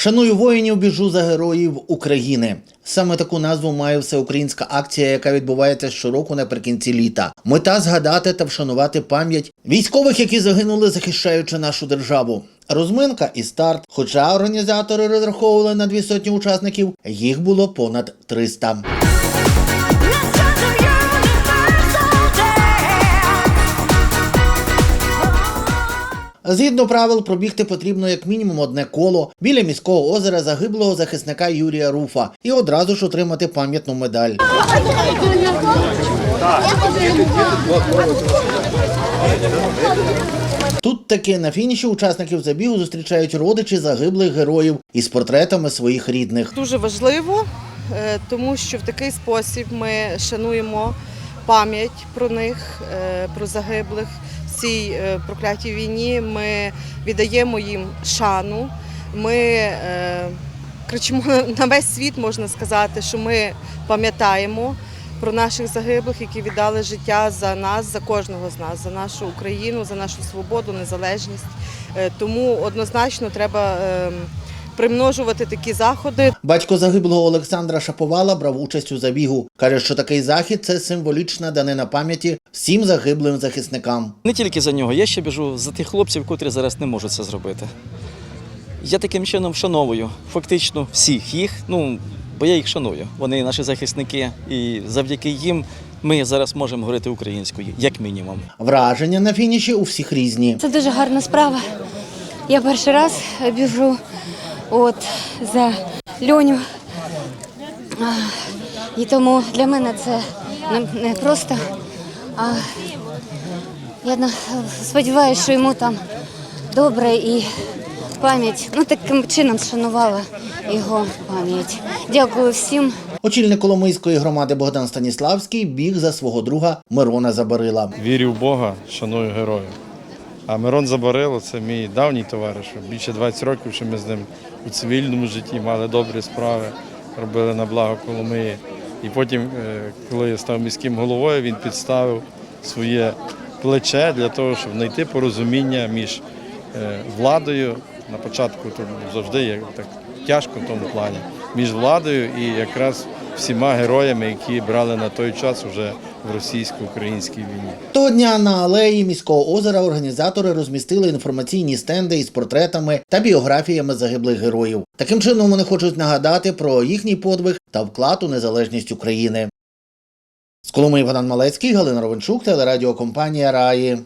Шаную воїнів, біжу за героїв України. Саме таку назву має всеукраїнська акція, яка відбувається щороку наприкінці літа. Мета згадати та вшанувати пам'ять військових, які загинули, захищаючи нашу державу. Розминка і старт. Хоча організатори розраховували на дві сотні учасників, їх було понад 300. Згідно правил, пробігти потрібно як мінімум одне коло біля міського озера загиблого захисника Юрія Руфа і одразу ж отримати пам'ятну медаль. Тут таки на фініші учасників забігу зустрічають родичі загиблих героїв із портретами своїх рідних. Дуже важливо, е, тому що в такий спосіб ми шануємо пам'ять про них, е, про загиблих цій е, проклятій війні. Ми віддаємо їм шану. Ми е, кричимо на весь світ, можна сказати, що ми пам'ятаємо про наших загиблих, які віддали життя за нас, за кожного з нас, за нашу Україну, за нашу свободу, незалежність. Е, Тому однозначно треба ем, примножувати такі заходи. Батько загиблого Олександра Шаповала брав участь у забігу. Каже, що такий захід це символічна данина пам'яті всім загиблим захисникам. Не тільки за нього, я ще біжу за тих хлопців, котрі зараз не можуть це зробити. Я таким чином вшановую фактично всіх їх, ну, бо я їх шаную. Вони наші захисники, і завдяки їм ми зараз можемо говорити українською, як мінімум. Враження на фініші у всіх різні. Це дуже гарна справа. Я перший раз біжу от, за Льоню. І тому для мене це не, просто. А я сподіваюся, що йому там добре і пам'ять. Ну, таким чином шанувала його пам'ять. Дякую всім. Очільник Коломийської громади Богдан Станіславський біг за свого друга Мирона Забарила. Вірю в Бога, шаную героїв. А Мирон Забарило це мій давній товариш. Більше 20 років, що ми з ним у цивільному житті мали добрі справи, робили на благо Коломиї. І потім, е, коли я став міським головою, він підставив своє плече для того, щоб знайти порозуміння між е, владою. На початку то завжди є так тяжко в тому плані, між владою і якраз всіма героями, які брали на той час вже в російсько-українській війні. Того дня на алеї міського озера організатори розмістили інформаційні стенди із портретами та біографіями загиблих героїв. Таким чином вони хочуть нагадати про їхній подвиг та вклад у незалежність України. З Коломи Богдан Малецький, Галина Ровенчук, телерадіокомпанія Раї.